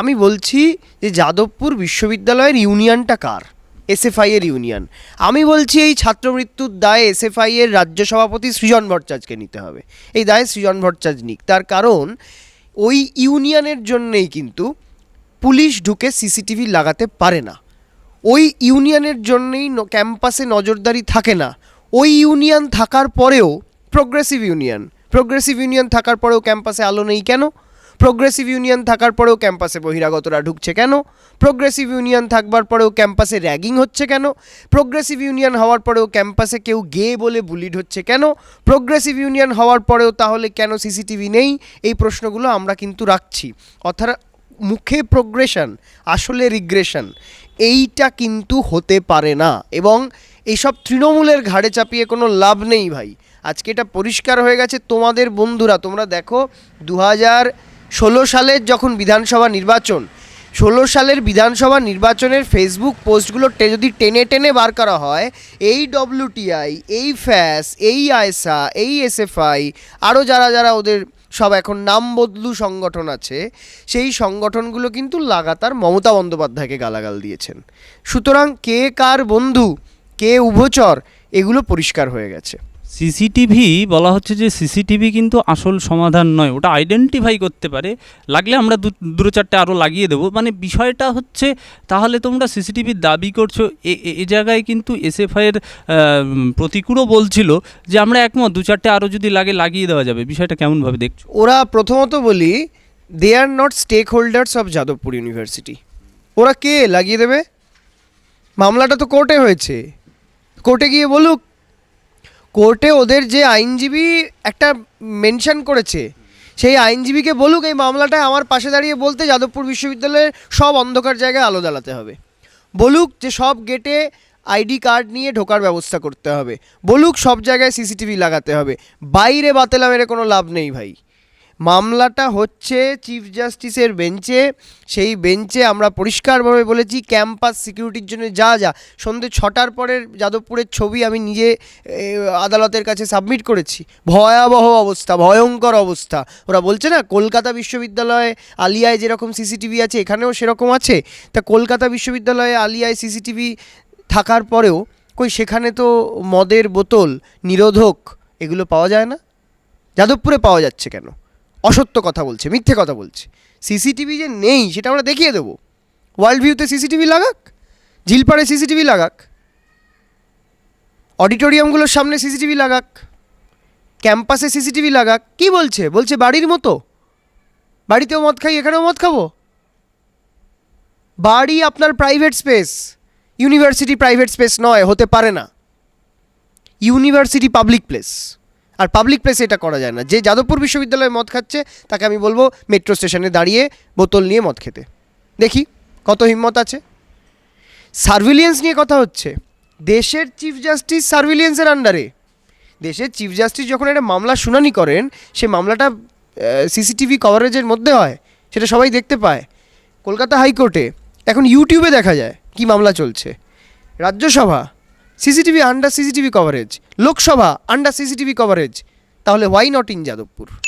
আমি বলছি যে যাদবপুর বিশ্ববিদ্যালয়ের ইউনিয়নটা কার এসএফআই এর ইউনিয়ন আমি বলছি এই ছাত্র মৃত্যুর দায়ে এসএফআই এর রাজ্য সভাপতি সৃজন ভট্টাচার্যকে নিতে হবে এই দায়ে সৃজন ভট্টাচার্য নিক তার কারণ ওই ইউনিয়নের জন্যেই কিন্তু পুলিশ ঢুকে সিসিটিভি লাগাতে পারে না ওই ইউনিয়নের জন্যেই ক্যাম্পাসে নজরদারি থাকে না ওই ইউনিয়ন থাকার পরেও প্রোগ্রেসিভ ইউনিয়ন প্রোগ্রেসিভ ইউনিয়ন থাকার পরেও ক্যাম্পাসে আলো নেই কেন প্রোগ্রেসিভ ইউনিয়ন থাকার পরেও ক্যাম্পাসে বহিরাগতরা ঢুকছে কেন প্রোগ্রেসিভ ইউনিয়ন থাকবার পরেও ক্যাম্পাসে র্যাগিং হচ্ছে কেন প্রোগ্রেসিভ ইউনিয়ন হওয়ার পরেও ক্যাম্পাসে কেউ গে বলে বুলিড হচ্ছে কেন প্রোগ্রেসিভ ইউনিয়ন হওয়ার পরেও তাহলে কেন সিসিটিভি নেই এই প্রশ্নগুলো আমরা কিন্তু রাখছি অর্থাৎ মুখে প্রোগ্রেশন আসলে রিগ্রেশন এইটা কিন্তু হতে পারে না এবং এইসব তৃণমূলের ঘাড়ে চাপিয়ে কোনো লাভ নেই ভাই আজকে এটা পরিষ্কার হয়ে গেছে তোমাদের বন্ধুরা তোমরা দেখো দু হাজার ষোলো সালের যখন বিধানসভা নির্বাচন ষোলো সালের বিধানসভা নির্বাচনের ফেসবুক পোস্টগুলো যদি টেনে টেনে বার করা হয় এই ডব্লিউটিআই এই ফ্যাস এই আয়সা এই এসএফআই আরও যারা যারা ওদের সব এখন নাম বদলু সংগঠন আছে সেই সংগঠনগুলো কিন্তু লাগাতার মমতা বন্দ্যোপাধ্যায়কে গালাগাল দিয়েছেন সুতরাং কে কার বন্ধু কে উভচর এগুলো পরিষ্কার হয়ে গেছে সিসিটিভি বলা হচ্ছে যে সিসিটিভি কিন্তু আসল সমাধান নয় ওটা আইডেন্টিফাই করতে পারে লাগলে আমরা দুটো চারটে আরও লাগিয়ে দেবো মানে বিষয়টা হচ্ছে তাহলে তোমরা সিসিটিভির দাবি করছো এ জায়গায় কিন্তু এসএফআইয়ের প্রতিকূলও বলছিল যে আমরা একমত দু চারটে আরও যদি লাগে লাগিয়ে দেওয়া যাবে বিষয়টা কেমনভাবে দেখছো ওরা প্রথমত বলি they are not stakeholders of Jadavpur university ওরা কে লাগিয়ে দেবে মামলাটা তো কোর্টে হয়েছে কোর্টে গিয়ে বলুক কোর্টে ওদের যে আইনজীবী একটা মেনশন করেছে সেই আইনজীবীকে বলুক এই মামলাটা আমার পাশে দাঁড়িয়ে বলতে যাদবপুর বিশ্ববিদ্যালয়ের সব অন্ধকার জায়গায় আলো জ্বালাতে হবে বলুক যে সব গেটে আইডি কার্ড নিয়ে ঢোকার ব্যবস্থা করতে হবে বলুক সব জায়গায় সিসিটিভি লাগাতে হবে বাইরে বাতেলা কোনো লাভ নেই ভাই মামলাটা হচ্ছে চিফ জাস্টিসের বেঞ্চে সেই বেঞ্চে আমরা পরিষ্কারভাবে বলেছি ক্যাম্পাস সিকিউরিটির জন্য যা যা সন্ধ্যে ছটার পরের যাদবপুরের ছবি আমি নিজে আদালতের কাছে সাবমিট করেছি ভয়াবহ অবস্থা ভয়ঙ্কর অবস্থা ওরা বলছে না কলকাতা বিশ্ববিদ্যালয়ে আলিয়ায় যেরকম সিসিটিভি আছে এখানেও সেরকম আছে তা কলকাতা বিশ্ববিদ্যালয়ে আলিয়ায় সিসিটিভি থাকার পরেও কই সেখানে তো মদের বোতল নিরোধক এগুলো পাওয়া যায় না যাদবপুরে পাওয়া যাচ্ছে কেন অসত্য কথা বলছে মিথ্যে কথা বলছে সিসিটিভি যে নেই সেটা আমরা দেখিয়ে দেবো ওয়ার্ল্ড ভিউতে সিসিটিভি লাগাক ঝিলপাড়ে সিসিটিভি লাগাক অডিটোরিয়ামগুলোর সামনে সিসিটিভি লাগাক ক্যাম্পাসে সিসিটিভি লাগাক কি বলছে বলছে বাড়ির মতো বাড়িতেও মদ খাই এখানেও মদ খাবো বাড়ি আপনার private space university private space নয় হতে পারে না ইউনিভার্সিটি পাবলিক প্লেস আর পাবলিক প্লেসে এটা করা যায় না যে যাদবপুর বিশ্ববিদ্যালয়ে মদ খাচ্ছে তাকে আমি বলবো মেট্রো স্টেশনে দাঁড়িয়ে বোতল নিয়ে মদ খেতে দেখি কত হিম্মত আছে সার্ভিলিয়েন্স নিয়ে কথা হচ্ছে দেশের চিফ জাস্টিস সার্ভিলিয়েন্সের আন্ডারে দেশের চিফ জাস্টিস যখন একটা মামলা শুনানি করেন সে মামলাটা সিসিটিভি কভারেজের মধ্যে হয় সেটা সবাই দেখতে পায় কলকাতা হাইকোর্টে এখন ইউটিউবে দেখা যায় কি মামলা চলছে Rajya Sabha CCTV under CCTV coverage, Lok Sabha under CCTV coverage. Tahole why not in Jadavpur?